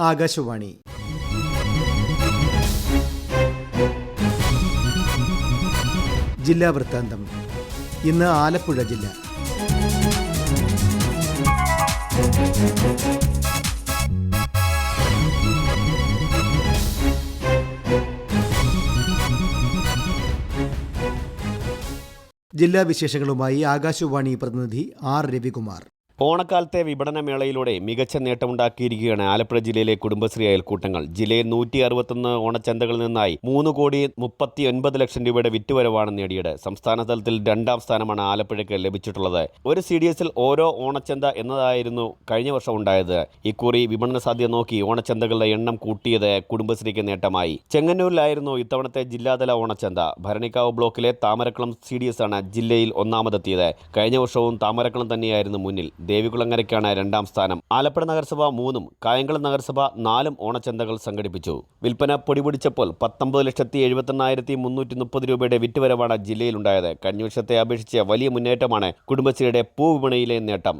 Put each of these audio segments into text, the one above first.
ആകാശവാണി. ജില്ലാ വൃത്താന്തം. ഇന്ന് ആലപ്പുഴ ജില്ല. ജില്ലാ വിശേഷങ്ങളുമായി ആകാശവാണി പ്രതിനിധി ആർ രവികുമാർ. ഓണക്കാലത്തെ വിപണനമേളയിലൂടെ മികച്ച നേട്ടമുണ്ടാക്കിയിരിക്കുകയാണ് ആലപ്പുഴ ജില്ലയിലെ കുടുംബശ്രീ അയൽക്കൂട്ടങ്ങൾ. ജില്ലയിൽ നൂറ്റി അറുപത്തൊന്ന് ഓണച്ചന്തകളിൽ നിന്നായി മൂന്ന് കോടി മുപ്പത്തി ഒൻപത് ലക്ഷം രൂപയുടെ വിറ്റുവരവാണ് നേടിയത്. സംസ്ഥാന തലത്തിൽ രണ്ടാം സ്ഥാനമാണ് ആലപ്പുഴയ്ക്ക് ലഭിച്ചിട്ടുള്ളത്. ഒരു സി ഡി എസിൽ ഓരോ ഓണച്ചന്ത എന്നതായിരുന്നു കഴിഞ്ഞ വർഷം ഉണ്ടായത്. ഇക്കുറി വിപണന സാധ്യത നോക്കി ഓണച്ചന്തകളുടെ എണ്ണം കൂട്ടിയത് കുടുംബശ്രീക്ക് നേട്ടമായി. ചെങ്ങന്നൂരിലായിരുന്നു ഇത്തവണത്തെ ജില്ലാതല ഓണച്ചന്ത. ഭരണിക്കാവ് ബ്ലോക്കിലെ താമരക്കുളം സി ഡി എസ് ആണ് ജില്ലയിൽ ഒന്നാമതെത്തിയത്. കഴിഞ്ഞ വർഷവും താമരക്കുളം തന്നെയായിരുന്നു മുന്നിൽ. ദേവികുളങ്ങരയ്ക്കാണ് രണ്ടാം സ്ഥാനം. ആലപ്പുഴ നഗരസഭ മൂന്നും കായംകുളം നഗരസഭ നാലും ഓണച്ചന്തകൾ സംഘടിപ്പിച്ചു. വിൽപ്പന പൊടിപിടിച്ചപ്പോൾ പത്തൊമ്പത് ലക്ഷത്തി എഴുപത്തെണ്ണായിരത്തി മുന്നൂറ്റി മുപ്പത് രൂപയുടെ വിറ്റുവരവാണ് ജില്ലയിലുണ്ടായത്. കഴിഞ്ഞ വർഷത്തെ അപേക്ഷിച്ച് വലിയ മുന്നേറ്റമാണ് കുടുംബശ്രീയുടെ പൂവിപണിയിലെ നേട്ടം.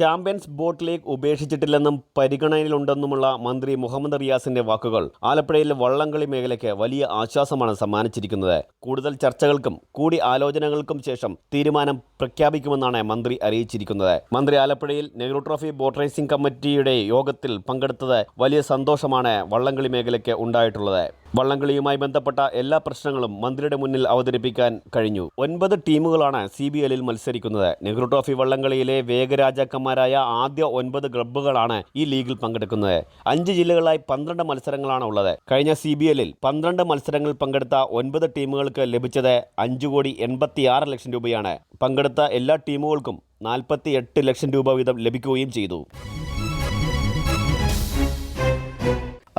ചാമ്പ്യൻസ് ബോട്ട് ലീഗ് ഉപേക്ഷിച്ചിട്ടില്ലെന്നും പരിഗണനയിലുണ്ടെന്നുമുള്ള മന്ത്രി മുഹമ്മദ് റിയാസിന്റെ വാക്കുകൾ ആലപ്പുഴയിലെ വള്ളംകളി മേഖലയ്ക്ക് വലിയ ആശ്വാസമാണ് സമ്മാനിച്ചിരിക്കുന്നത്. കൂടുതൽ ചർച്ചകൾക്കും കൂടി ആലോചനകൾക്കും ശേഷം തീരുമാനം പ്രഖ്യാപിക്കുമെന്നാണ് മന്ത്രി അറിയിച്ചിരിക്കുന്നത്. മന്ത്രി ആലപ്പുഴയിൽ നെഹ്റു ട്രോഫി ബോട്ട് റേസിംഗ് കമ്മിറ്റിയുടെ യോഗത്തിൽ പങ്കെടുത്തത് വലിയ സന്തോഷമാണ് വള്ളംകളി മേഖലയ്ക്ക് ഉണ്ടായിട്ടുള്ളത്. വള്ളംകളിയുമായി ബന്ധപ്പെട്ട എല്ലാ പ്രശ്നങ്ങളും മന്ത്രിയുടെ മുന്നിൽ അവതരിപ്പിക്കാൻ കഴിഞ്ഞു. ഒൻപത് ടീമുകളാണ് സി ബി എല്ലിൽ മത്സരിക്കുന്നത്. നെഹ്റു ട്രോഫി വള്ളംകളിയിലെ വേഗരാജാക്കന്മാരായ ആദ്യ ഒൻപത് ക്ലബ്ബുകളാണ് ഈ ലീഗിൽ പങ്കെടുക്കുന്നത്. അഞ്ച് ജില്ലകളായി പന്ത്രണ്ട് മത്സരങ്ങളാണ് ഉള്ളത്. കഴിഞ്ഞ സി ബി എല്ലിൽ പന്ത്രണ്ട് മത്സരങ്ങളിൽ പങ്കെടുത്ത ഒൻപത് ടീമുകൾക്ക് ലഭിച്ചത് അഞ്ചു കോടി എൺപത്തിയാറ് ലക്ഷം രൂപയാണ്. പങ്കെടുത്ത എല്ലാ ടീമുകൾക്കും നാൽപ്പത്തി ലക്ഷം രൂപ വീതം ലഭിക്കുകയും ചെയ്തു.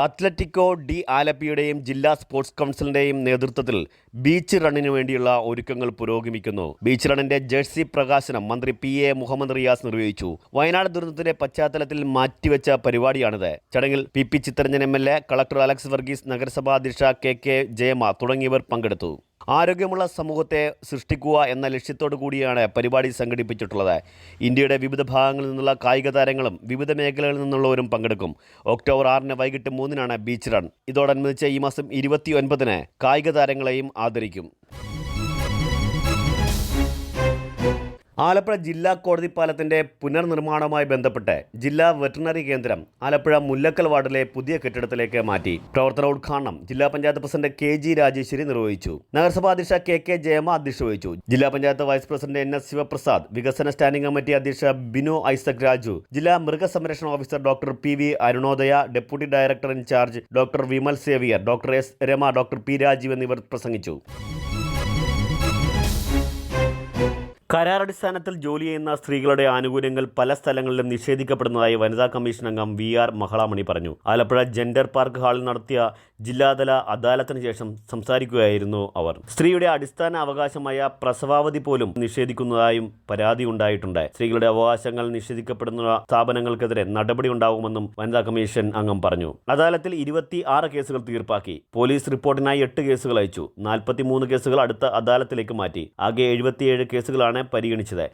അത്ലറ്റിക്കോ ഡി ആലപ്പിയുടെയും ജില്ലാ സ്പോർട്സ് കൗൺസിലിന്റെയും നേതൃത്വത്തിൽ ബീച്ച് റണ്ണിന് വേണ്ടിയുള്ള ഒരുക്കങ്ങൾ പുരോഗമിക്കുന്നു. ബീച്ച് റണ്ണിന്റെ ജേഴ്സി പ്രകാശനം മന്ത്രി പി എ മുഹമ്മദ് റിയാസ് നിർവഹിച്ചു. വയനാട് ദുരന്തത്തിന്റെ പശ്ചാത്തലത്തിൽ മാറ്റിവെച്ച പരിപാടിയാണിത്. ചടങ്ങിൽ P P Chitharanjan M L A collector Alex Varghese നഗരസഭാ അധ്യക്ഷ കെ കെ ജയമ തുടങ്ങിയവർ പങ്കെടുത്തു. ആരോഗ്യമുള്ള സമൂഹത്തെ സൃഷ്ടിക്കുക എന്ന ലക്ഷ്യത്തോടു കൂടിയാണ് പരിപാടി സംഘടിപ്പിച്ചിട്ടുള്ളത്. ഇന്ത്യയുടെ വിവിധ ഭാഗങ്ങളിൽ നിന്നുള്ള കായിക താരങ്ങളും വിവിധ മേഖലകളിൽ നിന്നുള്ളവരും പങ്കെടുക്കും. ഒക്ടോബർ ആറിന് വൈകിട്ട് മൂന്നിനാണ് ബീച്ച് റൺ. ഇതോടനുബന്ധിച്ച് ഈ മാസം ഇരുപത്തി ഒൻപതിന് കായിക താരങ്ങളെയും ആദരിക്കും. ആലപ്പുഴ ജില്ലാ കോടതി പാലത്തിന്റെ പുനർനിർമ്മാണവുമായി ബന്ധപ്പെട്ട് ജില്ലാ വെറ്ററിനറി കേന്ദ്രം ആലപ്പുഴ മുല്ലക്കൽ വാർഡിലെ പുതിയ കെട്ടിടത്തിലേക്ക് മാറ്റി. പ്രവർത്തന ഉദ്ഘാടനം ജില്ലാ panchayat president K G Rajeshwari നിർവഹിച്ചു. നഗരസഭാ അധ്യക്ഷ കെ കെ ജയമ അധ്യക്ഷ വഹിച്ചു ജില്ലാ panchayat vice president N S Sivaprasad വികസന സ്റ്റാൻഡിംഗ് കമ്മിറ്റി അധ്യക്ഷ ബിനു ഐസക് രാജു ജില്ലാ മൃഗസംരക്ഷണ officer doctor P V Arunodaya deputy director incharge doctor Vimal Xavier doctor S Rama doctor P Rajeev എന്നിവർ പ്രസംഗിച്ചു. കരാറടിസ്ഥാനത്തിൽ ജോലി ചെയ്യുന്ന സ്ത്രീകളുടെ ആനുകൂല്യങ്ങൾ പല സ്ഥലങ്ങളിലും നിഷേധിക്കപ്പെടുന്നതായി വനിതാ കമ്മീഷൻ അംഗം വി ആർ മഹളാമണി പറഞ്ഞു. ആലപ്പുഴ ജെൻഡർ പാർക്ക് ഹാളിൽ നടത്തിയ ജില്ലാതല അദാലത്തിന് ശേഷം സംസാരിക്കുകയായിരുന്നു അവർ. സ്ത്രീയുടെ അടിസ്ഥാന അവകാശമായ പ്രസവാവധി പോലും നിഷേധിക്കുന്നതായും പരാതി ഉണ്ടായിട്ടുണ്ട്. സ്ത്രീകളുടെ അവകാശങ്ങൾ നിഷേധിക്കപ്പെടുന്ന സ്ഥാപനങ്ങൾക്കെതിരെ നടപടി ഉണ്ടാകുമെന്നും വനിതാ കമ്മീഷൻ അംഗം പറഞ്ഞു. അദാലത്തിൽ ഇരുപത്തി ആറ് കേസുകൾ തീർപ്പാക്കി. പോലീസ് റിപ്പോർട്ടിനായി എട്ട് കേസുകൾ അയച്ചു. നാൽപ്പത്തിമൂന്ന് കേസുകൾ അടുത്ത അദാലത്തിലേക്ക് മാറ്റി. ആകെ എഴുപത്തിയേഴ് കേസുകളാണ് പരിഗണിച്ചത്.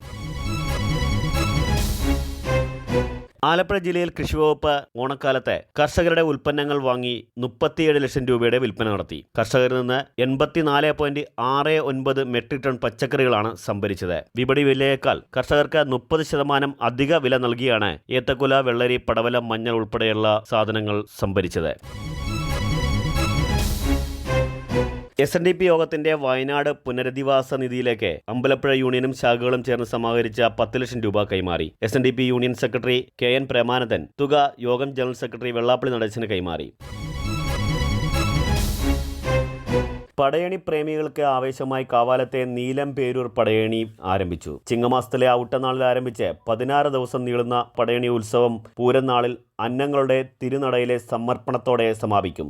ആലപ്പുഴ ജില്ലയിൽ കൃഷിവകുപ്പ് ഓണക്കാലത്ത് കർഷകരുടെ ഉൽപ്പന്നങ്ങൾ വാങ്ങി മുപ്പത്തിയേഴ് ലക്ഷം രൂപയുടെ വിൽപ്പന നടത്തി. കർഷകരിൽ നിന്ന് എൺപത്തിനാല് പോയിന്റ് ആറ് ഒൻപത് മെട്രിക് ടൺ പച്ചക്കറികളാണ് സംഭരിച്ചത്. വിപണി വിലയേക്കാൾ കർഷകർക്ക് മുപ്പത് ശതമാനം അധിക വില നൽകിയാണ് ഏത്തക്കുല വെള്ളരി പടവലം മഞ്ഞൾ ഉൾപ്പെടെയുള്ള സാധനങ്ങൾ സംഭരിച്ചത്. എസ് എൻ ഡി പി യോഗത്തിന്റെ വയനാട് പുനരധിവാസ നിധിയിലേക്ക് അമ്പലപ്പുഴ യൂണിയനും ശാഖകളും ചേർന്ന് സമാഹരിച്ച പത്ത് ലക്ഷം രൂപ കൈമാറി. S N D P union secretary K N Premanandan തുക യോഗം ജനറൽ സെക്രട്ടറി വെള്ളാപ്പള്ളി നടേശന് കൈമാറി. പടയണി പ്രേമികൾക്ക് ആവേശമായി കാവാലത്തെ നീലം പേരൂർ പടയണി ആരംഭിച്ചു. ചിങ്ങമാസത്തിലെ ഔട്ടനാളിൽ ആരംഭിച്ച് പതിനാറ് ദിവസം നീളുന്ന പടയണി ഉത്സവം പൂരനാളിൽ അന്നങ്ങളുടെ തിരുനടയിലെ സമർപ്പണത്തോടെ സമാപിക്കും.